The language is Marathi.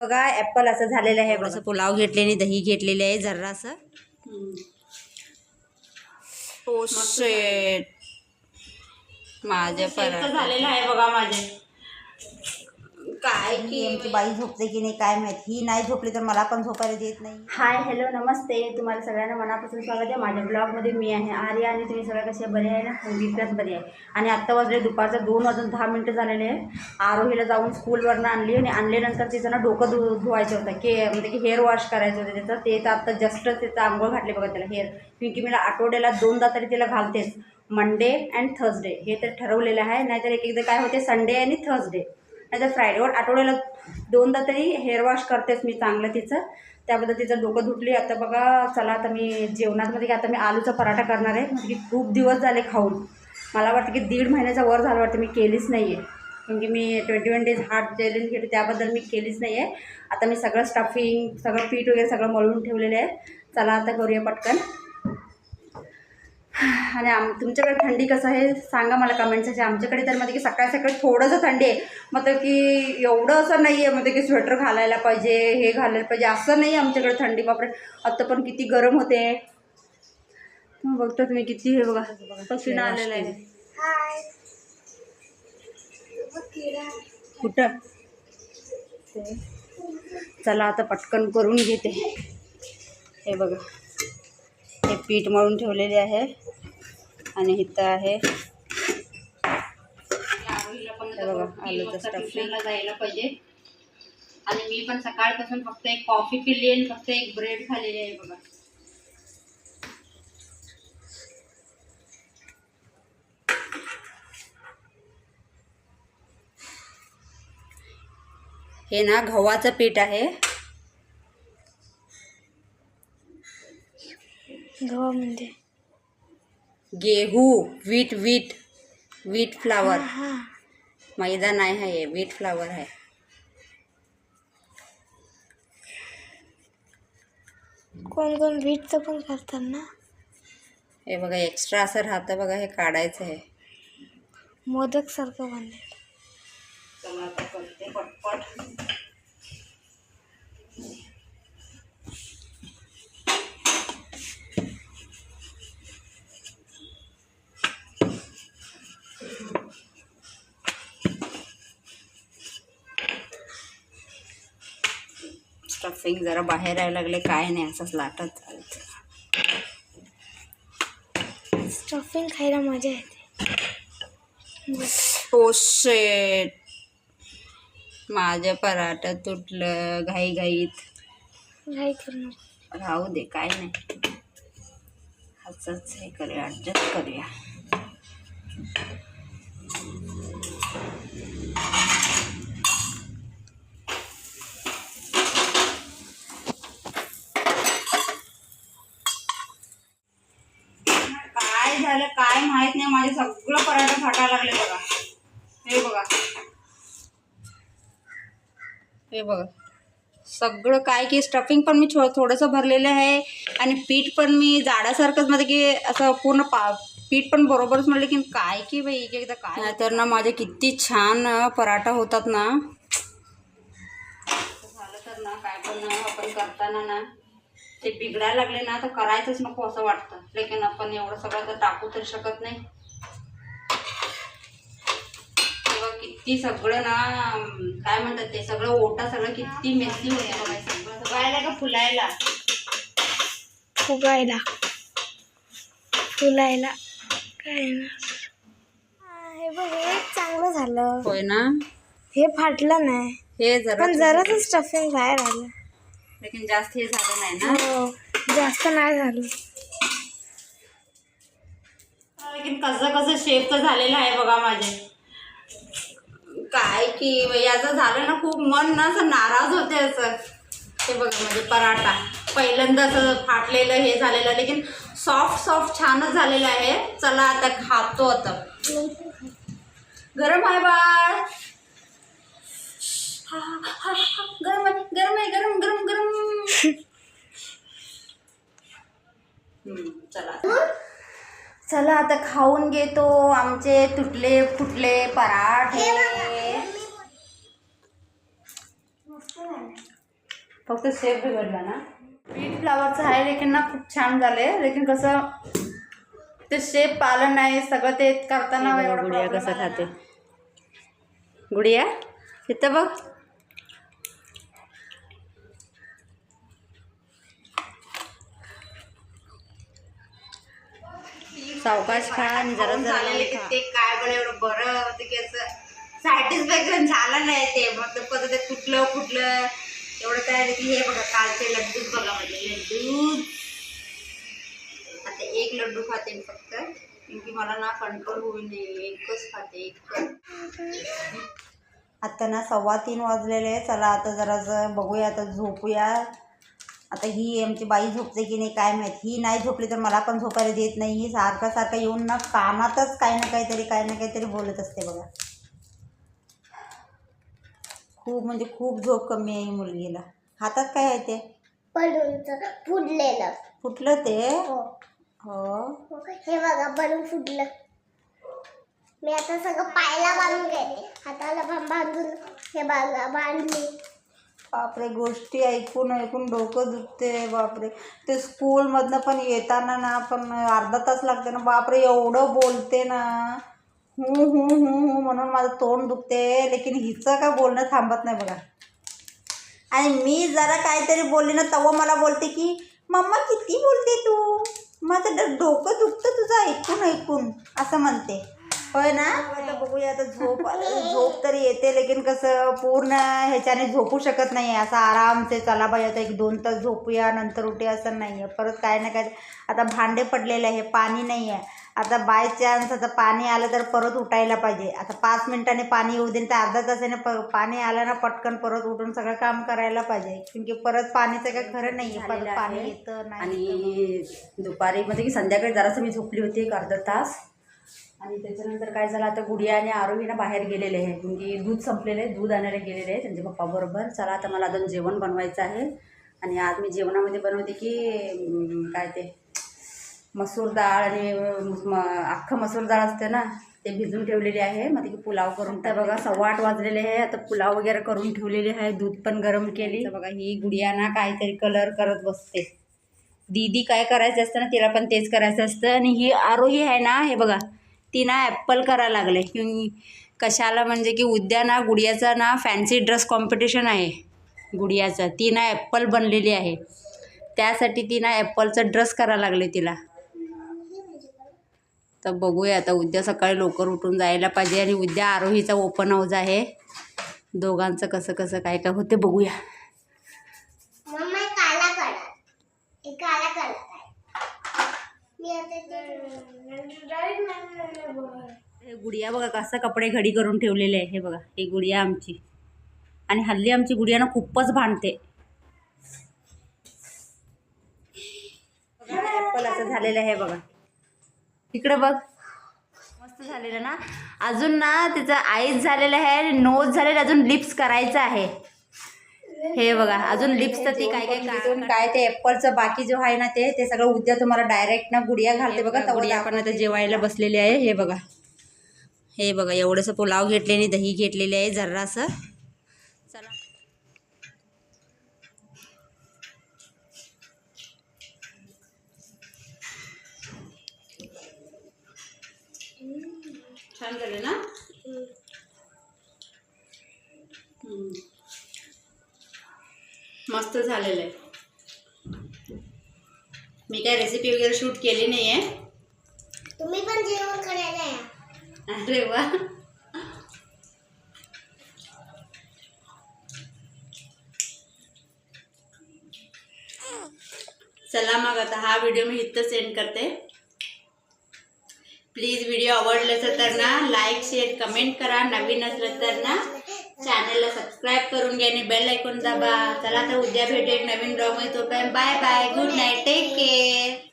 बघा ऍपल असं झालेलं आहे थोडंसं पुलाव घेतलेली दही घेतलेली आहे जरासं. ओ शेट माझ्या पराठा. झालेलं आहे बघा माझे. काय की आमची बाई झोपते की नाही काय माहीत? ही नाही झोपली तर मला पण झोपायला देत नाही. हाय हॅलो नमस्ते. तुम्हाला सगळ्यांना मनापासून स्वागत आहे. माझ्या ब्लॉगमध्ये मी आहे आर्या आणि तुम्ही सगळे कसे बरे आहे ना? पण बरे आहे. आणि आत्ता वाजले दुपारचं दोन वाजून दहा मिनटं झालेले आहे आरोहीला जाऊन स्कूलवरनं आणली आणि आणल्यानंतर तिचं ना डोकं धु धुवायचं होतं. की म्हणजे की हेअर वॉश करायचं होतं त्याचं ते तर आत्ता जस्ट त्याचं आंघोळ घातले बघा त्याला हेअर क्योंकि मला आठवड्याला दोनदा तरी तिला घालतेच. मंडे अँड थर्सडे हे तर ठरवलेलं आहे. नाहीतर एक एकदा काय होते? संडे आणि थर्सडे नाही तर फ्रायडेवर आठवड्याला दोनदा तरी हेअर वॉश करतेच मी चांगलं तिचं. त्याबद्दल तिचं डोकं धुटली आता बघा चला आता मी जेवणामध्ये की आता मी आलूचा पराठा करणार आहे. म्हणजे की खूप दिवस झाले खाऊन. मला वाटतं की दीड महिन्याचा वर झालं वाटतं. मी केलीच नाही आहे म्हणजे मी twenty one days heart challenge केली त्याबद्दल मी केलीच नाही आहे आता मी सगळं स्टफिंग सगळं पीठ वगैरे सगळं मळून ठेवलेलं आहे. चला आता करूया पटकन. आणि आम तुमच्याकडे थंडी कसं आहे? सांगा मला कमेंट सेक्शन आमच्याकडे तर मध्ये की सकाळी सकाळी थोडंसं थंडी आहे. मतलब की एवढं असं नाही आहे म्हणजे की स्वेटर घालायला पाहिजे हे घालायला पाहिजे असं नाही आहे आमच्याकडे थंडी. बापरे. आत्ता पण किती गरम होते. मग बघता तुम्ही किती हे बघा. पसीना आलेला आहे. कुठं? ते. चला आता पटकन करून घेते. हे बघा. हे पीठ मळून ठेवलेले आहे. आणि इथं आहे. हे बघा आलूचं स्टफिंग जायला पाहिजे. आणि मी पण सकाळपासून फक्त एक कॉफी पिली आणि फक्त एक ब्रेड खाल्लेली आहे बघा. हे ना गव्हाचं पीठ आहे. गव्हा म्हणजे? गेहू वीट वीट वीट फ्लावर मैदा नाही आहे हे वीट फ्लावर आहे. कोण कोण बीटचं पण करतात ना? हे बघा एक्स्ट्रा असं राहतं बघा हे काढायचं आहे. मोदक सारखं करते पटपट. स्टफिंग जरा बाहेर यायला लागले काय नाही असंच लाटत स्टफिंग खायला मजा येते. शेट माझं पराठा तुटलं घाई घाईत घाई करू नको. राहू दे काय नाही. असंच हे करूया ॲडजस्ट करूया काय झालं काय माहीत नाही माझे सगळं पराठा फाटायला लागले बघा. हे बघा. हे बघा. सगळं काय की स्टफिंग पण मी छो थोडंसं भरलेलं आहे. आणि पीठ पण मी जाड्यासारखंच मध्ये की असं पूर्ण पा पीठ पण बरोबरच म्हणलं की काय की बाई एक एकदा काय? तर ना माझे किती छान पराठा होतात ना. झालं तर ना काय पण आपण करताना ना. ते बिघडायला लागले ना तर करायचंच नको असं वाटतं. लेकिन आपण एवढं सगळं तर टाकू तर शकत नाही. तेव्हा किती सगळं ना काय म्हणतात ते सगळं ओटा सगळं किती मेसी होते बघा सगळं का फुलायला? फुगायला फुलायला. काय ना. हे बघ हे चांगलं झालं. होय ना? हे फाटलं नाही. हे जरा पण जराच स्टफिंग बाहेर आलं. लेकिन जास्त हे झालं नाही ना? हो जास्त नाही झालं. लेकिन कसं कसं शेप तर झालेलं आहे बघा माझे. काय की याचं झालं ना खूप मन ना असं नाराज होते असं. ते बघा म्हणजे पराठा. पहिल्यांदा असं फाटलेलं हे झालेलं लेकिन सॉफ्ट सॉफ्ट छानच झालेलं आहे. चला आता खातो आता. गरम आहे बाळ. हा, हा, हा, हा, गरम आहे गरम आहे गरम गरम गरम हम्म, चला चला आता खाऊन घेतो. आमचे तुटले फुटले पराठे. फक्त शेप बिघडला ना. पीठ फ्लावरचं आहे लेकिन ना खूप छान झाले. लेकिन कसं ते शेप पालन नाही सगळं ते करताना एवढा गुडिया कसं खाते. गुडिया इथं बघ. सावकाश खा आणि जरा जरा खा. ते काय बरं एवढं बरं होतं की असं सॅटिस्फॅक्शन झालं नाही ते. मग ते परत ते कुठलं कुठलं एवढं काय की हे बघा कालचे लड्डूच बघा म्हणजे लड्डू आता एक लड्डू खाते मी फक्त. की मला ना कंट्रोल होईल नाही एकच खाते एक आता ना सव्वा तीन वाजलेले. चला आता जरासं बघूया आता झोपूया. आता ही आमची बाई झोपते की नाही काय माहीत. ही नाही झोपली तर मला पण झोपायला देत नाही. ही सारखं सारखं येऊन ना कानातच काही ना काहीतरी काही ना काहीतरी बोलत असते बघा. खूप म्हणजे खूप झोप कमी आहे मुलगीला. हातात काय आहे ते? बलूनचं फुडलेलं फुटलं ते? हो. हो. हे बघा बलून फुटलं. मी आता सगळं पायाला बांधून गेले हाताला बांधून हे बांधा बांधली. बापरे गोष्टी ऐकून ऐकून डोकं दुखते बापरे. ते स्कूलमधनं पण येताना ना पण अर्धा तास लागते ना बापरे एवढं बोलते ना. हू हू हू हू म्हणून माझं तोंड दुखते लेकिन हिचं का बोलणं थांबत नाही बघा. आणि मी जरा काहीतरी बोलली ना तेव्हा मला बोलते की मम्मा किती बोलते तू? माझं डोकं दुखतं तुझं ऐकून ऐकून असं म्हणते. होय ना? आता बघूया आता झोप झोप तरी येते लेकिन कसं पूर्ण ह्याच्याने झोपू शकत नाही आहे असं आरामसे चला बाई आता एक दोन तास झोपूया नंतर उठूया असं नाही आहे परत काय ना काय आता भांडे पडलेले आहे पाणी नाही आहे आता बाय चान्स आता पाणी आलं तर परत उठायला पाहिजे. आता पाच मिनिटाने पाणी येऊ दे तर अर्धा तासाने प पाणी आलं ना पटकन परत उठून सगळं काम करायला पाहिजे. कारण की परत पाणीचं काही खरं नाही आहे. पाणी येतं नाही. आणि दुपारी म्हणजे की संध्याकाळी जरासं मी झोपली होती एक अर्धा तास. आणि त्याच्यानंतर काय झालं आता गुडिया आणि आरोही ना बाहेर गेलेले आहे म्हणजे दूध संपलेले आहे दूध आणायला गेलेले आहे त्यांच्या पप्पाबरोबर चला आता मला अजून जेवण बनवायचं आहे. आणि आज मी जेवणामध्ये बनवते की काय ते मसूर डाळ आणि म- अख्खं मसूर डाळ असते ना ते भिजून ठेवलेली आहे. मग ते पुलाव करून तर बघा सव्वा आठ वाजलेले आहे. आता पुलाव वगैरे करून ठेवलेले आहे. दूध पण गरम केली. तर बघा ही गुडिया ना काहीतरी कलर करत बसते. दीदी काय करायचं असतं ना तिला पण तेच करायचं असतं. आणि ही आरोही आहे ना हे बघा ती ना ॲप्पल करायला लागले. की कशाला म्हणजे की उद्या ना गुडियाचा ना फॅन्सी ड्रेस कॉम्पिटिशन आहे. गुडियाचा. ती ना ॲप्पल बनलेली आहे. त्यासाठी ती ना ॲप्पलचा ड्रेस करायला लागले तिला. तर बघूया आता उद्या सकाळी लवकर उठून जायला पाहिजे आणि उद्या आरोहीचा ओपन हाऊस आहे. दोघांचं कसं कसं काय काय होते बघूया मम्मा हे काला कलर हे काला कलर आहे मी आता ते हे गुडिया बघा कसं कपडे घडी करून ठेवलेले आहे. हे बघा ही गुडिया आमची. आणि हल्ली आमची गुडिया ना खूपच भांडते. ॲप्पल असं झालेलं आहे बघा. इकडं बघ. मस्त झालेलं ना. अजून ना तिचं आईज झालेलं आहे आणि नोज झालेलं अजून लिप्स करायचं आहे. हे बघा अजून लिप्स तर ती काय काय काय काय ते ॲपलचं बाकी जो आहे ना ते ते सगळं उद्या तुम्हाला डायरेक्ट ना गुडिया घालते बघा गुडिया पण आता जेवायला बसलेले आहे हे बघा. हे बघा एवढंसं पुलाव घेतले आणि दही घेतलेले आहे जरासं. चला. छान झाले ना. मस्त झालेलं आहे. मी काय रेसिपी वगैरे शूट केली नाही आहे तुम्ही पण जेवण करायला या. अरे वा. चला मग आता हा व्हिडिओ मी इथं सेंड करते. प्लीज व्हिडिओ आवडलं तर ना लाईक शेअर कमेंट करा. नवीन असलं तर ना चॅनलला सबस्क्राईब करून घ्या आणि बेल ऐकून दाबा. चला तर उद्या भेटेल नवीन ड्रॉ मध्ये. तोपर्यंत bye bye good night take care